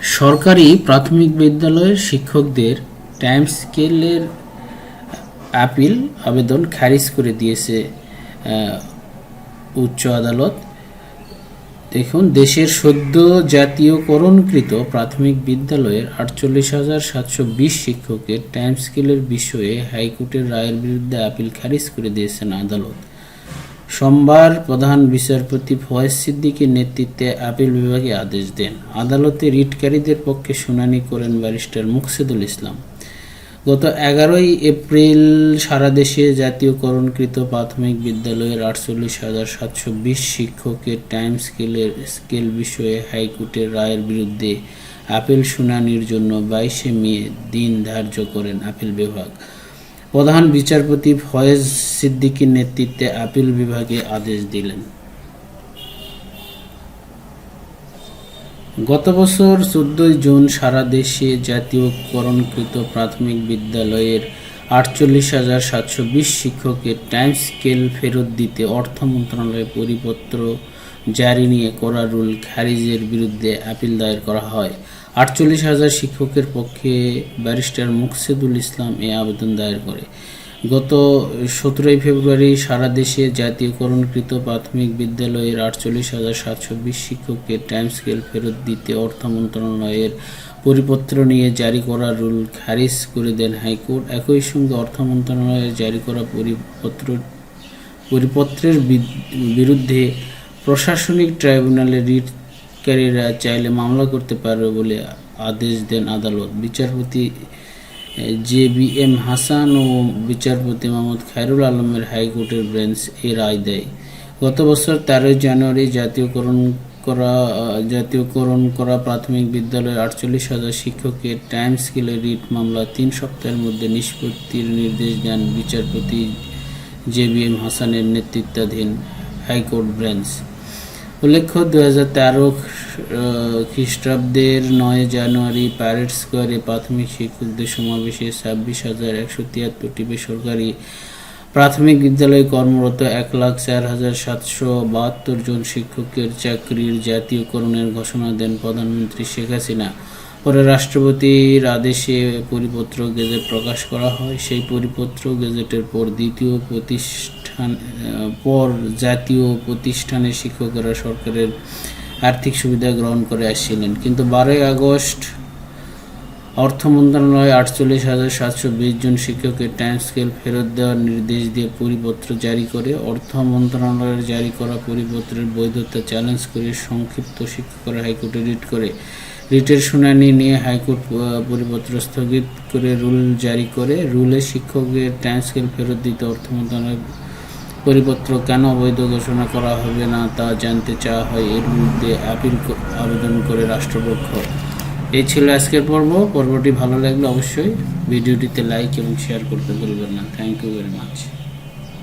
সরকারি প্রাথমিক বিদ্যালয়ের শিক্ষকদের টাইম স্কেলের আপিল আবেদন খারিজ করে দিয়েছে উচ্চ আদালত। দেখুন, দেশের সদ্য জাতীয়করণকৃত প্রাথমিক বিদ্যালয়ের আটচল্লিশ হাজার সাতশো বিশ শিক্ষকের টাইম স্কেলের বিষয়ে হাইকোর্টের রায়ের বিরুদ্ধে আপিল খারিজ করে দিয়েছেন আদালত। সোমবার প্রধান বিচারপতি ফয়েজ সিদ্দিকীর নেতৃত্বে আপিল বিভাগে আদেশ দেন। আদালতে রিটকারীদের পক্ষে শুনানি করেন ব্যারিস্টার মুকসেদুল ইসলাম। গত এগারোই এপ্রিল সারা দেশে জাতীয়করণকৃত প্রাথমিক বিদ্যালয়ের আটচল্লিশ হাজার সাতশো বিশ শিক্ষকের টাইম স্কেলের স্কেল বিষয়ে হাইকোর্টের রায়ের বিরুদ্ধে আপিল শুনানির জন্য বাইশে মে দিন ধার্য করেন আপিল বিভাগ। প্রধান বিচারপতি ফয়েজ সিদ্দিকীর নেতৃত্বে আপিল বিভাগে আদেশ দিলেন। গত বছর চোদ্দই জুন সারা দেশে জাতীয়করণকৃত প্রাথমিক বিদ্যালয়ের আটচল্লিশ হাজার সাতশো বিশ শিক্ষকের টাইম স্কেল ফেরত দিতে অর্থ মন্ত্রণালয়ের পরিপত্র জারি নিয়ে করা রুল খারিজের বিরুদ্ধে আপিল দায়ের করা হয়। আটচল্লিশ হাজার শিক্ষকের পক্ষে ব্যারিস্টার মুকসেদুল ইসলাম এ আবেদন দায়ের করে। গত সতেরোই ফেব্রুয়ারি সারা দেশে জাতীয়করণকৃত প্রাথমিক বিদ্যালয়ের আটচল্লিশ হাজার সাতশো বিশ শিক্ষককে টাইম স্কেল ফেরত দিতে অর্থ মন্ত্রণালয়ের পরিপত্র নিয়ে জারি করা রুল খারিজ করে দেন হাইকোর্ট। একই সঙ্গে অর্থ মন্ত্রণালয়ের জারি করা পরিপত্র, পরিপত্রের বিরুদ্ধে প্রশাসনিক ট্রাইব্যুনালে রিটকারীরা চাইলে মামলা করতে পারবে বলে আদেশ দেন আদালত। বিচারপতি জে বি এম হাসান ও বিচারপতি মোহাম্মদ খায়রুল আলমের হাইকোর্টের বেঞ্চ এ রায় দেয়। গত বছর তেরোই জানুয়ারি জাতীয়করণ করা জাতীয়করণ করা প্রাথমিক বিদ্যালয়ের আটচল্লিশ হাজার শিক্ষকের টাইম স্কেলের রিট মামলা তিন সপ্তাহের মধ্যে নিষ্পত্তির নির্দেশ দেন বিচারপতি জে বি এম হাসানের নেতৃত্বাধীন হাইকোর্ট বেঞ্চ। উল্লেখ্য দু হাজার তেরো খ্রিস্টাব্দের নয় জানুয়ারি প্যারেড স্কোয়ারে প্রাথমিক শিক্ষকদের সমাবেশে ছাব্বিশ হাজার একশো তিয়াত্তরটি বেসরকারি প্রাথমিক বিদ্যালয়ে কর্মরত এক লাখ চার হাজার সাতশো বাহাত্তর জন শিক্ষকের চাকরির জাতীয়করণের ঘোষণা দেন প্রধানমন্ত্রী শেখ হাসিনা। পরে রাষ্ট্রপতির আদেশে পরিপত্র গেজেট প্রকাশ করা হয়। সেই পরিপত্র গেজেটের পর দ্বিতীয় প্রতিষ্ঠান পর জাতীয় প্রতিষ্ঠানের শিক্ষকেরা সরকারের আর্থিক সুবিধা গ্রহণ করে আসছিলেন। কিন্তু বারোই আগস্ট অর্থ মন্ত্রণালয় আটচল্লিশ হাজার সাতশো বিশ জন শিক্ষকের টাইম স্কেল ফেরত দেওয়ার নির্দেশ দিয়ে পরিপত্র জারি করে, অর্থ মন্ত্রণালয়ের জারি করা পরিপত্রের বৈধতা চ্যালেঞ্জ করে সংক্ষিপ্ত শিক্ষকরা হাইকোর্টে রিট করে। রিটের শুনানি নিয়ে হাইকোর্ট পরিপত্র স্থগিত করে রুল জারি করে। রুলে শিক্ষকের টাইম স্কেল ফেরত দিতে অর্থ মন্ত্রণালয় পরিপত্র কেন অবৈধ ঘোষণা করা হবে না তা জানতে চাওয়া হয় এর বিরুদ্ধে আপিল আবেদন করে রাষ্ট্রপক্ষ। এই ছিল আজকের পর্ব। পর্বটি ভালো লাগলে অবশ্যই ভিডিওটিতে লাইক এবং শেয়ার করতে ভুলবেন না। Thank you very much